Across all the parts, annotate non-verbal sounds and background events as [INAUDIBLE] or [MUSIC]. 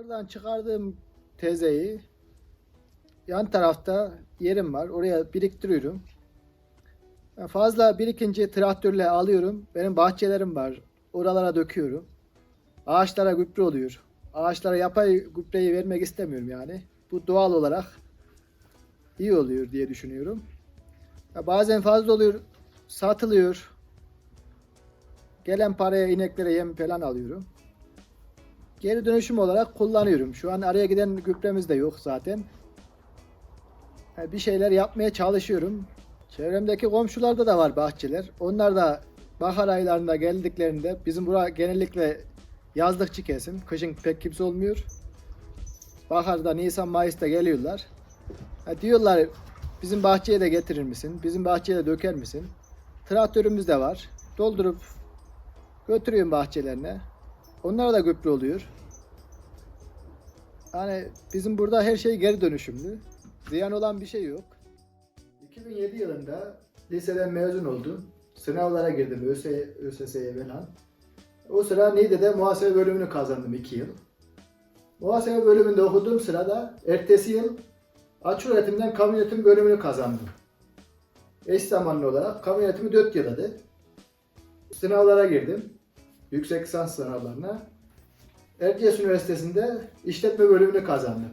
Ahırdan çıkardığım tezeyi yan tarafta yerim var. Oraya biriktiriyorum. Fazla birikince traktörle alıyorum. Benim bahçelerim var. Oralara döküyorum. Ağaçlara gübre oluyor. Ağaçlara yapay gübreyi vermek istemiyorum yani. Bu doğal olarak iyi oluyor diye düşünüyorum. Ya bazen fazla oluyor, satılıyor. Gelen paraya ineklere yem falan alıyorum. Geri dönüşüm olarak kullanıyorum. Şu an araya giden gübremiz de yok zaten. Bir şeyler yapmaya çalışıyorum. Çevremdeki komşularda da var bahçeler. Onlar da bahar aylarında geldiklerinde bizim bura genellikle yazlıkçı kesim. Kışın pek kimse olmuyor. Baharda Nisan Mayıs'ta geliyorlar. Ha, diyorlar bizim bahçeye de getirir misin? Bizim bahçeye de döker misin? Traktörümüz de var. Doldurup götürüyorum bahçelerine. Onlara da gübre oluyor. Yani bizim burada her şey geri dönüşümlü. Ziyan olan bir şey yok. 2007 yılında liseden mezun oldum. Sınavlara girdim ÖS, ÖSS'ye falan. O sıra Niğde'de muhasebe bölümünü kazandım 2 yıl. Muhasebe bölümünde okuduğum sırada ertesi yıl açık öğretimden kamu yönetimi bölümünü kazandım. Eş zamanlı olarak kamu yönetimi 4 yıladı. Sınavlara girdim. Yüksek lisans sınavlarına. Erciyes Üniversitesi'nde işletme bölümünü kazandım.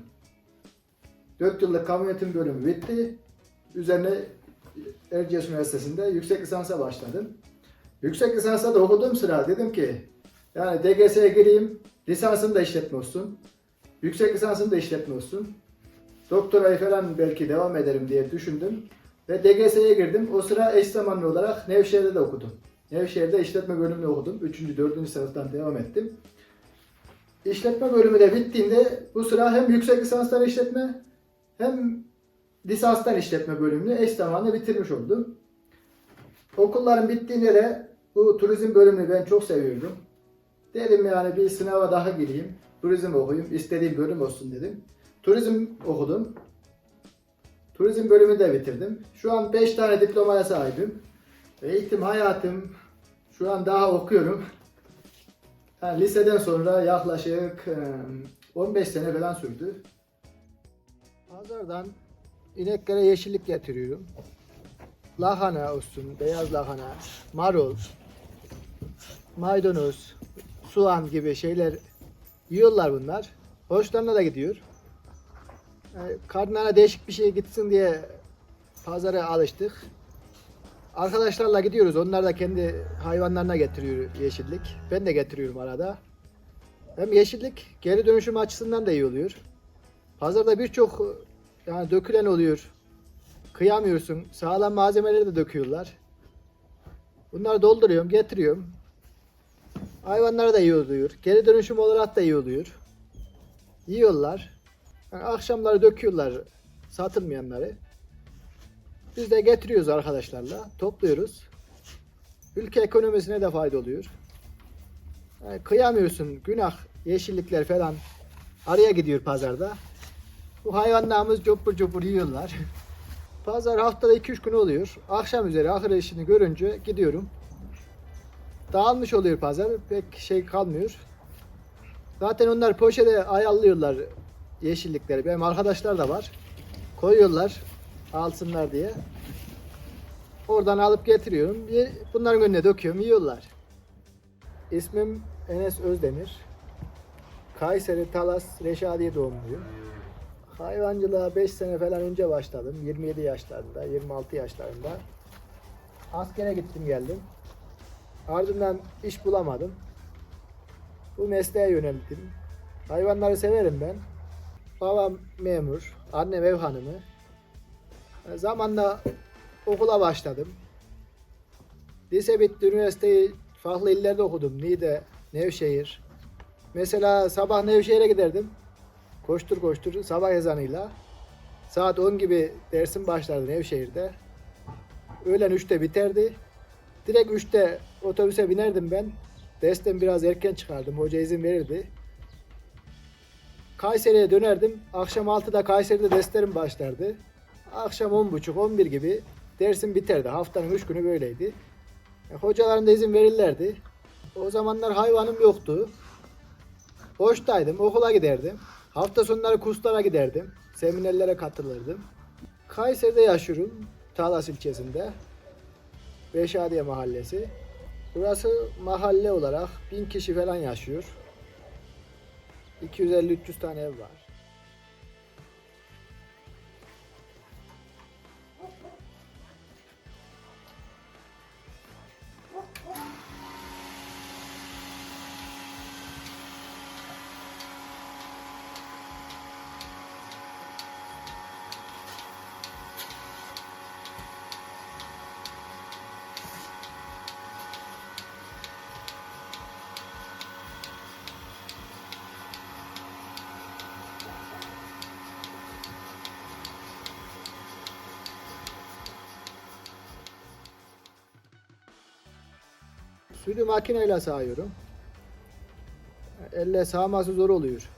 4 yıllık kamu yönetimi bölümü bitti. Üzerine Erciyes Üniversitesi'nde yüksek lisansa başladım. Yüksek lisansa da okuduğum sıra dedim ki yani DGS'ye gireyim, lisansım da işletme olsun. Yüksek lisansım da işletme olsun. Doktorayı falan belki devam ederim diye düşündüm. Ve DGS'ye girdim. O sıra eş zamanlı olarak Nevşehir'de de okudum. Nevşehir'de işletme bölümünü okudum. 3. 4. sınıftan devam ettim. İşletme bölümü de bittiğinde bu sıra hem yüksek lisanstan işletme hem lisanstan işletme bölümünü eş zamanlı bitirmiş oldum. Okulların bittiğinde de bu turizm bölümünü ben çok seviyordum. Dedim yani bir sınava daha gireyim. Turizm okuyayım. istediğim bölüm olsun dedim. Turizm okudum. Turizm bölümünü de bitirdim. Şu an 5 tane diplomaya sahibim. Eğitim hayatım şu an daha okuyorum. Yani liseden sonra yaklaşık e, 15 sene falan sürdü. Pazardan ineklere yeşillik getiriyorum. Lahana olsun, beyaz lahana, marul, maydanoz, soğan gibi şeyler yiyorlar bunlar. Hoşlarına da gidiyor. Yani karnlarına değişik bir şey gitsin diye pazara alıştık. Arkadaşlarla gidiyoruz. Onlar da kendi hayvanlarına getiriyor yeşillik. Ben de getiriyorum arada. Hem yeşillik geri dönüşüm açısından da iyi oluyor. Pazarda birçok yani dökülen oluyor. Kıyamıyorsun. Sağlam malzemeleri de döküyorlar. Bunları dolduruyorum, getiriyorum. Hayvanlara da iyi oluyor. Geri dönüşüm olarak da iyi oluyor. Yiyorlar. Yani akşamları döküyorlar satılmayanları. Biz de getiriyoruz arkadaşlarla. Topluyoruz. Ülke ekonomisine de fayda oluyor. Yani kıyamıyorsun. Günah, yeşillikler falan araya gidiyor pazarda. Bu hayvanlarımız copur copur yiyorlar. [LAUGHS] Pazar haftada 2-3 gün oluyor. Akşam üzeri ahır işini görünce gidiyorum. Dağılmış oluyor pazar. Pek şey kalmıyor. Zaten onlar poşete ayarlıyorlar yeşillikleri. Benim arkadaşlar da var. Koyuyorlar alsınlar diye. Oradan alıp getiriyorum. Bunların önüne döküyorum. Yiyorlar. İsmim Enes Özdemir. Kayseri Talas Reşadiye doğumluyum. Hayvancılığa 5 sene falan önce başladım. 27 yaşlarında, 26 yaşlarında. Askere gittim geldim. Ardından iş bulamadım. Bu mesleğe yöneldim. Hayvanları severim ben. Babam memur, annem ev hanımı. Zamanla okula başladım. Lise bitti, üniversiteyi farklı illerde okudum. Niğde, Nevşehir. Mesela sabah Nevşehir'e giderdim. Koştur koştur sabah ezanıyla. Saat 10 gibi dersim başlardı Nevşehir'de. Öğlen 3'te biterdi. Direkt 3'te otobüse binerdim ben. Dersten biraz erken çıkardım. Hoca izin verirdi. Kayseri'ye dönerdim. Akşam 6'da Kayseri'de derslerim başlardı. Akşam 10.30-11 gibi dersim biterdi. Haftanın 3 günü böyleydi. E, hocaların da izin verirlerdi. O zamanlar hayvanım yoktu. boştaydım. Okula giderdim. Hafta sonları kurslara giderdim. Seminerlere katılırdım. Kayseri'de yaşıyorum. Talas ilçesinde. Beşadiye mahallesi. Burası mahalle olarak 1000 kişi falan yaşıyor. 250-300 tane ev var. Sütü makineyle sağıyorum. Elle sağması zor oluyor.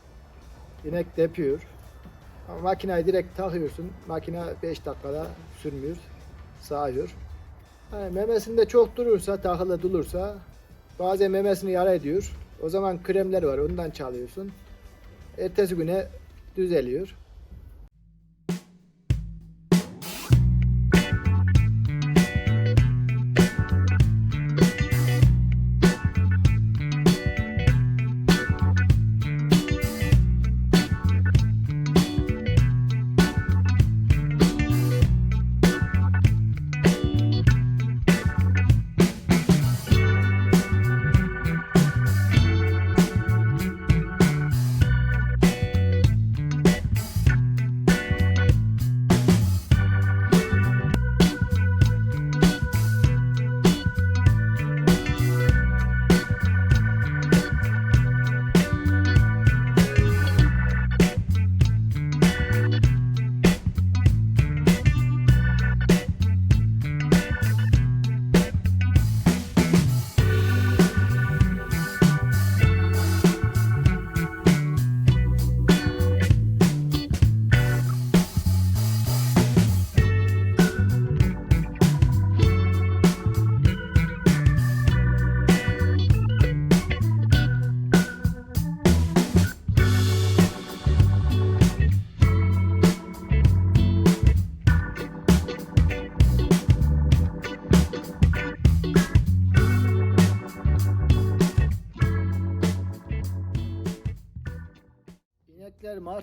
İnek depiyor. Ama makineyi direkt takıyorsun. Makine 5 dakikada sürmüyor. Sağıyor. Yani memesinde çok durursa, takılı durursa bazen memesini yara ediyor. O zaman kremler var ondan çalıyorsun. Ertesi güne düzeliyor.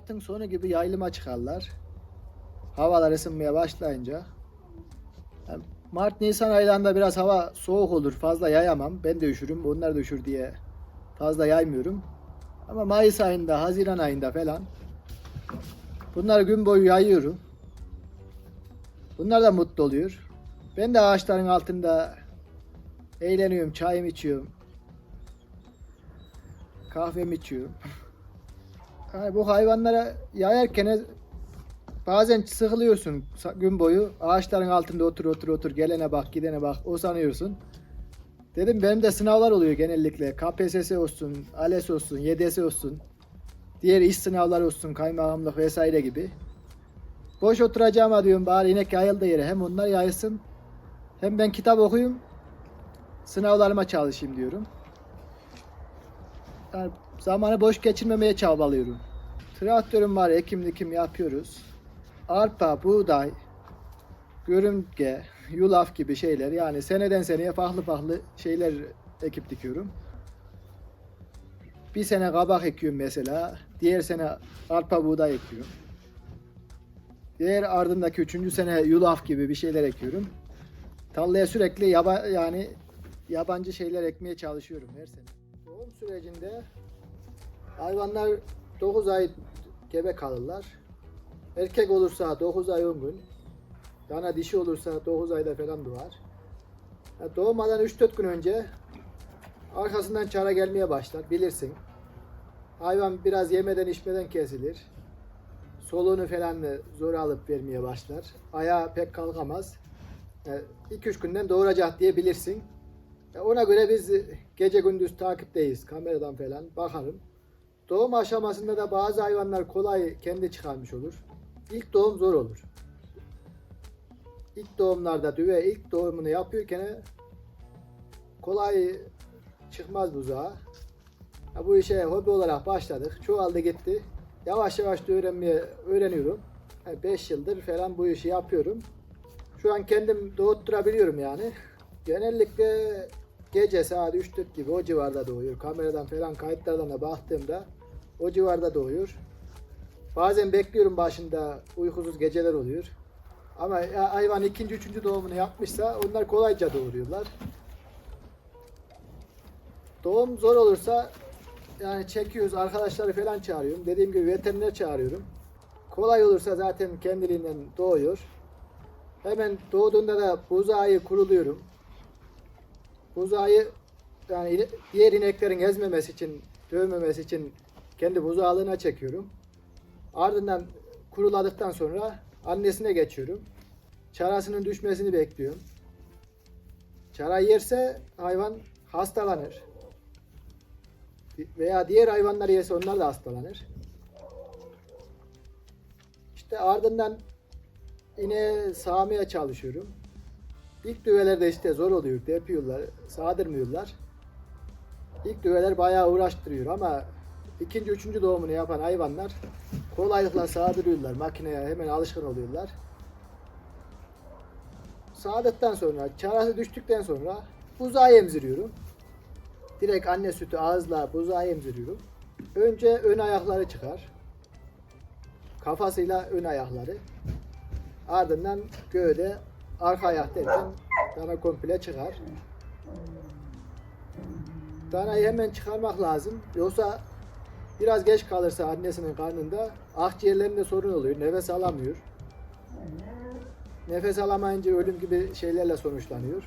Mart'ın sonu gibi yayılıma çıkarlar. Havalar ısınmaya başlayınca. Mart Nisan aylarında biraz hava soğuk olur. Fazla yayamam. Ben de üşürüm. Onlar da üşür diye fazla yaymıyorum. Ama Mayıs ayında, Haziran ayında falan bunları gün boyu yayıyorum. Bunlar da mutlu oluyor. Ben de ağaçların altında eğleniyorum, çayımı içiyorum. Kahvemi içiyorum. [LAUGHS] Yani bu hayvanlara yayarken bazen sıkılıyorsun gün boyu. Ağaçların altında otur otur otur gelene bak gidene bak o sanıyorsun. Dedim benim de sınavlar oluyor genellikle. KPSS olsun, ALES olsun, YDS olsun. Diğer iş sınavları olsun, kaymakamlık vesaire gibi. Boş oturacağıma diyorum bari inek yayıldı yere. Hem onlar yayılsın hem ben kitap okuyayım. Sınavlarıma çalışayım diyorum. Yani zamanı boş geçirmemeye çabalıyorum. Traktörüm var, ekim dikim yapıyoruz. Arpa, buğday, görümge, yulaf gibi şeyler yani seneden seneye farklı farklı şeyler ekip dikiyorum. Bir sene kabak ekiyorum mesela, diğer sene arpa buğday ekiyorum. Diğer ardındaki üçüncü sene yulaf gibi bir şeyler ekiyorum. Tarlaya sürekli yaba, yani yabancı şeyler ekmeye çalışıyorum her sene. Doğum sürecinde hayvanlar 9 ay gebe kalırlar. Erkek olursa 9 ay 10 gün. Dana dişi olursa 9 ayda falan doğar. Ya doğmadan 3-4 gün önce arkasından çara gelmeye başlar bilirsin. Hayvan biraz yemeden içmeden kesilir. Soluğunu falan zor alıp vermeye başlar. Ayağı pek kalkamaz. 2-3 günden doğuracak diye bilirsin. E, Ona göre biz gece gündüz takipteyiz kameradan falan bakarım. Doğum aşamasında da bazı hayvanlar kolay kendi çıkarmış olur. İlk doğum zor olur. İlk doğumlarda düve ilk doğumunu yapıyorken kolay çıkmaz buzağa. Ha, bu işe hobi olarak başladık. Çoğaldı gitti. Yavaş yavaş da öğrenmeye öğreniyorum. 5 yıldır falan bu işi yapıyorum. Şu an kendim doğutturabiliyorum yani. Genellikle gece saat 3-4 gibi o civarda doğuyor. Kameradan falan kayıtlardan da baktığımda o civarda doğuyor. Bazen bekliyorum başında uykusuz geceler oluyor. Ama hayvan ikinci, üçüncü doğumunu yapmışsa onlar kolayca doğuruyorlar. Doğum zor olursa yani çekiyoruz arkadaşları falan çağırıyorum. Dediğim gibi veteriner çağırıyorum. Kolay olursa zaten kendiliğinden doğuyor. Hemen doğduğunda da buzağı kuruluyorum. Buzağı yani diğer ineklerin ezmemesi için, dövmemesi için kendi buzağlığına çekiyorum. Ardından kuruladıktan sonra annesine geçiyorum. Çarasının düşmesini bekliyorum. Çara yerse hayvan hastalanır. Veya diğer hayvanlar yerse onlar da hastalanır. İşte ardından yine sağmaya çalışıyorum. İlk düvelerde işte zor oluyor, depiyorlar, sağdırmıyorlar. İlk düveler bayağı uğraştırıyor ama ikinci, üçüncü doğumunu yapan hayvanlar kolaylıkla sağdırıyorlar. Makineye hemen alışkın oluyorlar. Sağdıktan sonra, çarası düştükten sonra buzağı emziriyorum. Direkt anne sütü ağızla buzağı emziriyorum. Önce ön ayakları çıkar. Kafasıyla ön ayakları. Ardından gövde, arka ayak derken dana komple çıkar. Danayı hemen çıkarmak lazım. Yoksa biraz geç kalırsa annesinin karnında akciğerlerinde sorun oluyor. Nefes alamıyor. Nefes alamayınca ölüm gibi şeylerle sonuçlanıyor.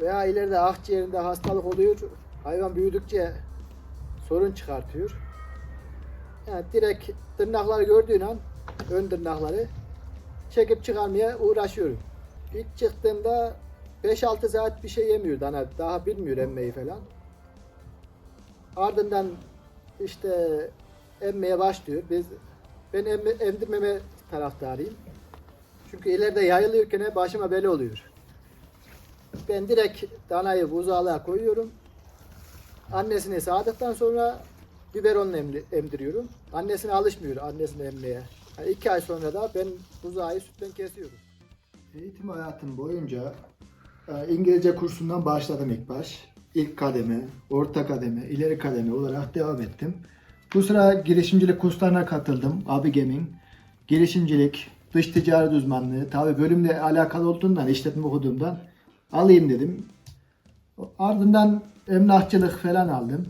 Veya ileride akciğerinde hastalık oluyor. Hayvan büyüdükçe sorun çıkartıyor. Yani direkt tırnakları gördüğün an ön tırnakları çekip çıkarmaya uğraşıyorum. İlk çıktığımda 5-6 saat bir şey yemiyor dana. Daha bilmiyor emmeyi falan. Ardından işte emmeye başlıyor. Biz ben emme, emdirmeme taraftarıyım. Çünkü ileride yayılıyorken başıma bela oluyor. Ben direkt danayı buzağlığa koyuyorum. Annesini sağdıktan sonra biberonla emdiriyorum. Annesine alışmıyor annesini emmeye. Yani iki ay sonra da ben buzağı sütten kesiyorum. Eğitim hayatım boyunca e, İngilizce kursundan başladım ilk baş. İlk kademe, orta kademe, ileri kademe olarak devam ettim. Bu sıra girişimcilik kurslarına katıldım. Abigem'in. Girişimcilik, dış ticaret uzmanlığı, tabi bölümle alakalı olduğundan, işletme okuduğumdan alayım dedim. Ardından emlakçılık falan aldım.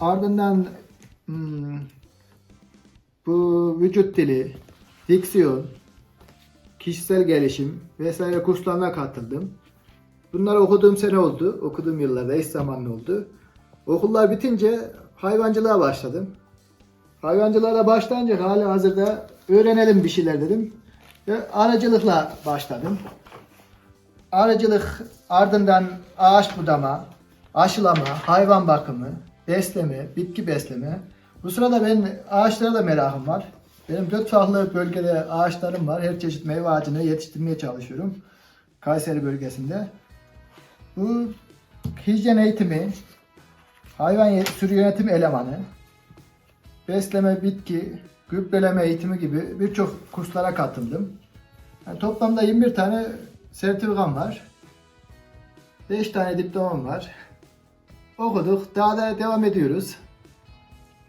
Ardından hmm, bu vücut dili, diksiyon, kişisel gelişim vesaire kurslarına katıldım. Bunları okuduğum sene oldu. Okuduğum yıllarda eş zamanlı oldu. Okullar bitince hayvancılığa başladım. Hayvancılığa başlayınca hali hazırda öğrenelim bir şeyler dedim. Ve aracılıkla başladım. Arıcılık ardından ağaç budama, aşılama, hayvan bakımı, besleme, bitki besleme. Bu sırada ben ağaçlara da merakım var. Benim dört farklı bölgede ağaçlarım var. Her çeşit meyve ağacını yetiştirmeye çalışıyorum. Kayseri bölgesinde. Bu hijyen eğitimi, hayvan sürü yönetim elemanı, besleme, bitki, gübreleme eğitimi gibi birçok kurslara katıldım. Yani toplamda 21 tane sertifikam var. 5 tane diplomam var. Okuduk. Daha da devam ediyoruz.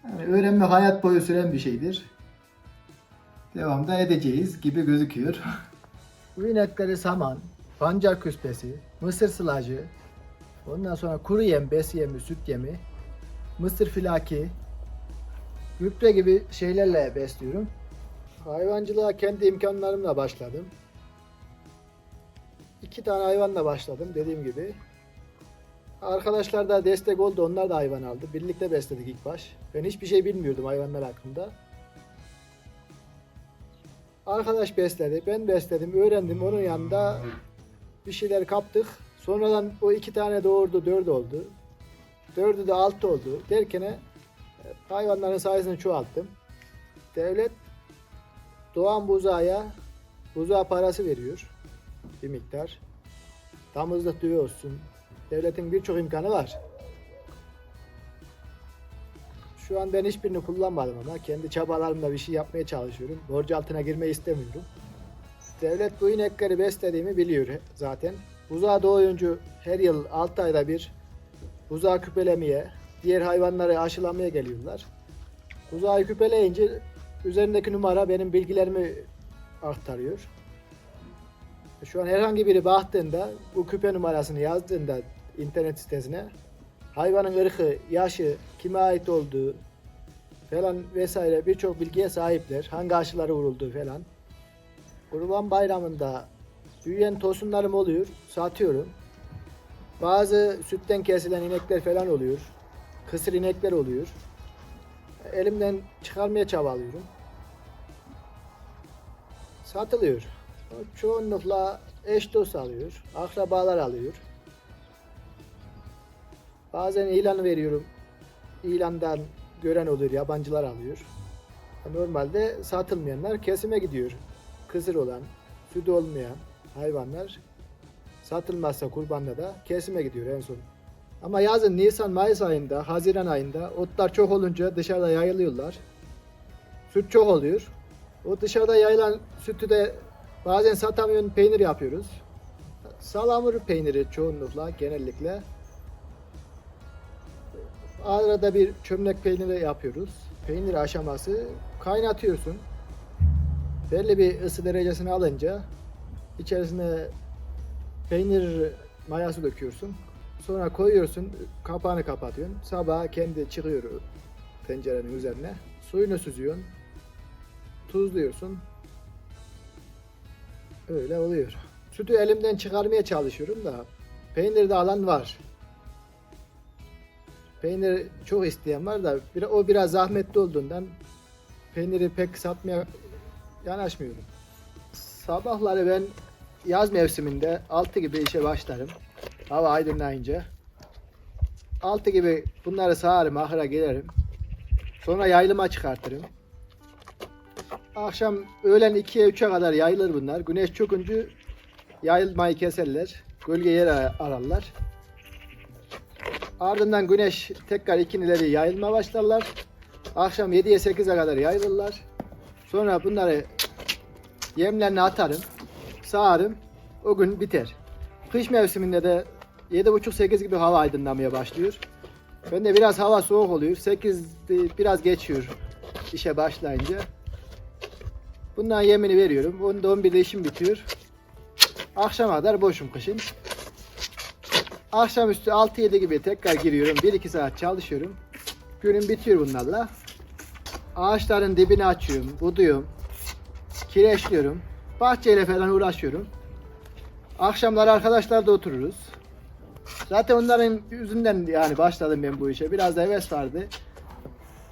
Yani öğrenme hayat boyu süren bir şeydir. Devam da edeceğiz gibi gözüküyor. [LAUGHS] Bu inekleri saman, pancar küspesi, mısır sılacı, ondan sonra kuru yem, bes yemi, süt yemi, mısır filaki, gübre gibi şeylerle besliyorum. Hayvancılığa kendi imkanlarımla başladım. İki tane hayvanla başladım dediğim gibi. Arkadaşlar da destek oldu. Onlar da hayvan aldı. Birlikte besledik ilk baş. Ben hiçbir şey bilmiyordum hayvanlar hakkında. Arkadaş besledi. Ben besledim. Öğrendim. Onun yanında bir şeyler kaptık. Sonradan o iki tane doğurdu. Dört oldu. Dördü de altı oldu. Derken e, hayvanların sayısını çoğalttım. Devlet doğan buzağa buzağı parası veriyor. Bir miktar. Damızlık düve olsun. Devletin birçok imkanı var. Şu an ben hiçbirini kullanmadım ama kendi çabalarımla bir şey yapmaya çalışıyorum. Borcu altına girmeyi istemiyorum. Devlet bu inekleri beslediğimi biliyor zaten. Buzağı doğuyuncu her yıl 6 ayda bir buzağı küpelemeye, diğer hayvanları aşılamaya geliyorlar. Buzağı küpeleyince üzerindeki numara benim bilgilerimi aktarıyor. Şu an herhangi biri baktığında bu küpe numarasını yazdığında internet sitesine hayvanın ırkı, yaşı, kime ait olduğu falan vesaire birçok bilgiye sahipler. Hangi aşıları vurulduğu falan. Kurban bayramında büyüyen tosunlarım oluyor. Satıyorum. Bazı sütten kesilen inekler falan oluyor. Kısır inekler oluyor. Elimden çıkarmaya çabalıyorum. Satılıyor. Çoğunlukla eş dost alıyor. Akrabalar alıyor. Bazen ilan veriyorum. İlandan gören oluyor, yabancılar alıyor. Normalde satılmayanlar kesime gidiyor. Kısır olan, sütü olmayan hayvanlar satılmazsa kurbanda da kesime gidiyor en son. Ama yazın Nisan, Mayıs ayında, Haziran ayında otlar çok olunca dışarıda yayılıyorlar. Süt çok oluyor. O dışarıda yayılan sütü de bazen satamıyorsun peynir yapıyoruz. Salamur peyniri çoğunlukla genellikle. Arada bir çömlek peyniri yapıyoruz. Peynir aşaması kaynatıyorsun. Belli bir ısı derecesini alınca içerisine peynir mayası döküyorsun. Sonra koyuyorsun, kapağını kapatıyorsun. Sabah kendi çıkıyor tencerenin üzerine. Suyunu süzüyorsun. Tuzluyorsun. Öyle oluyor. Sütü elimden çıkarmaya çalışıyorum da peynir de alan var. Peynir çok isteyen var da o biraz zahmetli olduğundan peyniri pek satmaya yanaşmıyorum. Sabahları ben yaz mevsiminde 6 gibi işe başlarım. Hava aydınlayınca. 6 gibi bunları sağarım, ahıra girerim. Sonra yayılıma çıkartırım. Akşam öğlen 2'ye 3'e kadar yayılır bunlar. Güneş çökünce yayılmayı keserler. Gölge yer ararlar. Ardından güneş tekrar ikinileri yayılma başlarlar. Akşam 7'ye 8'e kadar yayılırlar. Sonra bunları yemlerine atarım. Sağarım. O gün biter. Kış mevsiminde de 7.30-8 gibi hava aydınlamaya başlıyor. Ben de biraz hava soğuk oluyor. 8 biraz geçiyor işe başlayınca. Bundan yemini veriyorum. 10'da 11'de işim bitiyor. Akşama kadar boşum kışın. Akşamüstü 6-7 gibi tekrar giriyorum. 1-2 saat çalışıyorum. Günüm bitiyor bunlarla. Ağaçların dibini açıyorum, buduyorum. Kireçliyorum. Bahçeyle falan uğraşıyorum. Akşamlar arkadaşlar da otururuz. Zaten onların yüzünden yani başladım ben bu işe. Biraz da heves vardı.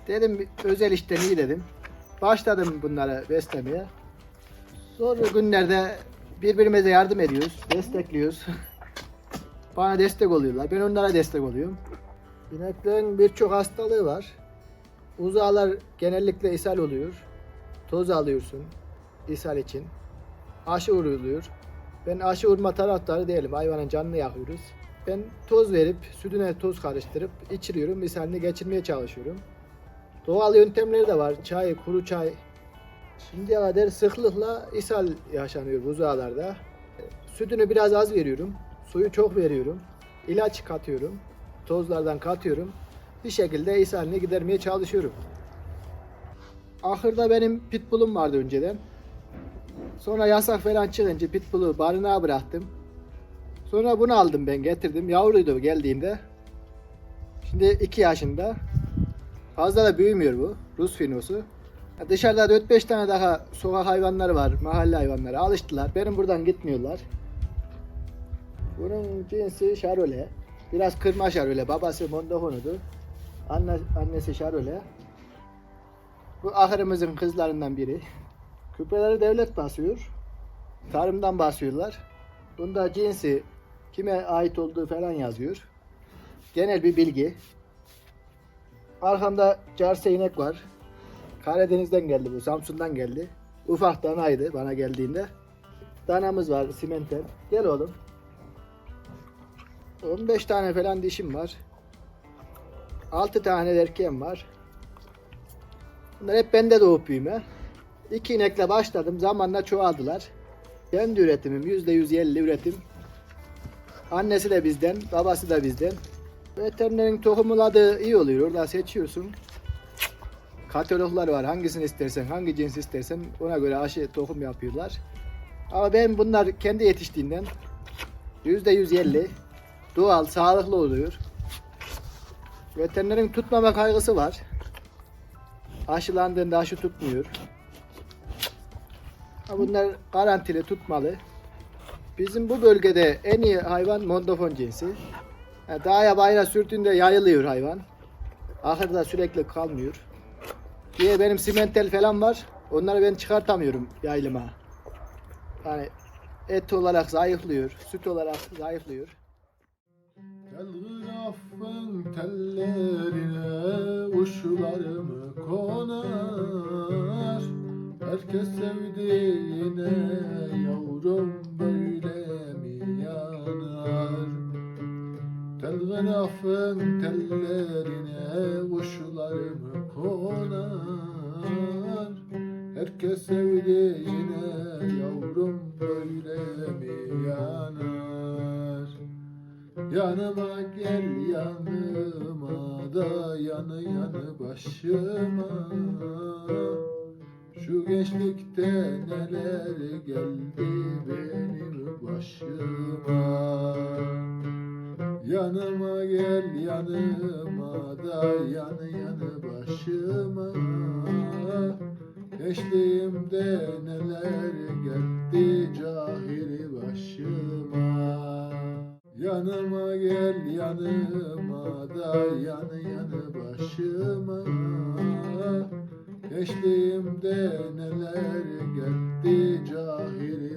Dedim özel işten iyi dedim. Başladım bunları beslemeye. Sonra günlerde birbirimize yardım ediyoruz, destekliyoruz. [LAUGHS] Bana destek oluyorlar. Ben onlara destek oluyorum. İneklerin birçok hastalığı var. Uzağlar genellikle ishal oluyor. Toz alıyorsun ishal için. Aşı vuruluyor. Ben aşı vurma taraftarı değilim. Hayvanın canını yakıyoruz. Ben toz verip sütüne toz karıştırıp içiriyorum. Ishalini geçirmeye çalışıyorum. Doğal yöntemleri de var. Çay, kuru çay. Şimdiye kadar sıklıkla ishal yaşanıyor buzağlarda. Sütünü biraz az veriyorum. Suyu çok veriyorum. İlaç katıyorum. Tozlardan katıyorum. Bir şekilde ishalini gidermeye çalışıyorum. Ahırda benim pitbullum vardı önceden. Sonra yasak falan çıkınca pitbull'u barınağa bıraktım. Sonra bunu aldım ben getirdim. Yavruydu geldiğinde. Şimdi 2 yaşında. Fazla da büyümüyor bu. Rus finosu. Dışarıda 4-5 tane daha sokak hayvanları var. Mahalle hayvanları. Alıştılar. Benim buradan gitmiyorlar. Bunun cinsi Şarole. Biraz kırma Şarole. Babası Mondohonu'du. Anne, annesi Şarole. Bu ahırımızın kızlarından biri. Küpeleri devlet basıyor. Tarımdan basıyorlar. Bunda cinsi kime ait olduğu falan yazıyor. Genel bir bilgi. Arkamda carse inek var. Karadeniz'den geldi bu. Samsun'dan geldi. Ufak danaydı bana geldiğinde. Danamız var simentel. Gel oğlum. 15 tane falan dişim var. 6 tane erkeğim var. Bunlar hep bende doğup büyüme. İki inekle başladım. Zamanla çoğaldılar. Kendi üretimim. Yüzde yüz yerli üretim. Annesi de bizden, babası da bizden. Veterinerin tohumladığı iyi oluyor. Orada seçiyorsun. Kataloglar var. Hangisini istersen, hangi cins istersen ona göre aşı tohum yapıyorlar. Ama ben bunlar kendi yetiştiğinden yüzde yüz yerli, doğal, sağlıklı oluyor. Veterinerin tutmama kaygısı var. Aşılandığında aşı tutmuyor. Bunlar garantili tutmalı. Bizim bu bölgede en iyi hayvan mondofon cinsi. Yani dağa bayrağı sürdüğünde yayılıyor hayvan. Ahırda sürekli kalmıyor. Diye benim simentel falan var. Onları ben çıkartamıyorum yaylıma. Yani et olarak zayıflıyor, süt olarak zayıflıyor. Gel gırafın tellerine Uşlarımı konar. Herkes sevdiğine Yavrum böyle mi yanar? Tel gırafın tellerine Uşlarımı konar. Herkes sevdiğine Yavrum böyle mi yanar Yanıma gel yanıma da yanı yanı başıma. Şu gençlikte neler geldi benim başıma. Yanıma gel yanıma da yanı yanı başıma. Gençliğimde neler geldi cahil başıma Yanıma gel yanıma da yanı yanı başıma. Geçtiğimde neler geldi cahili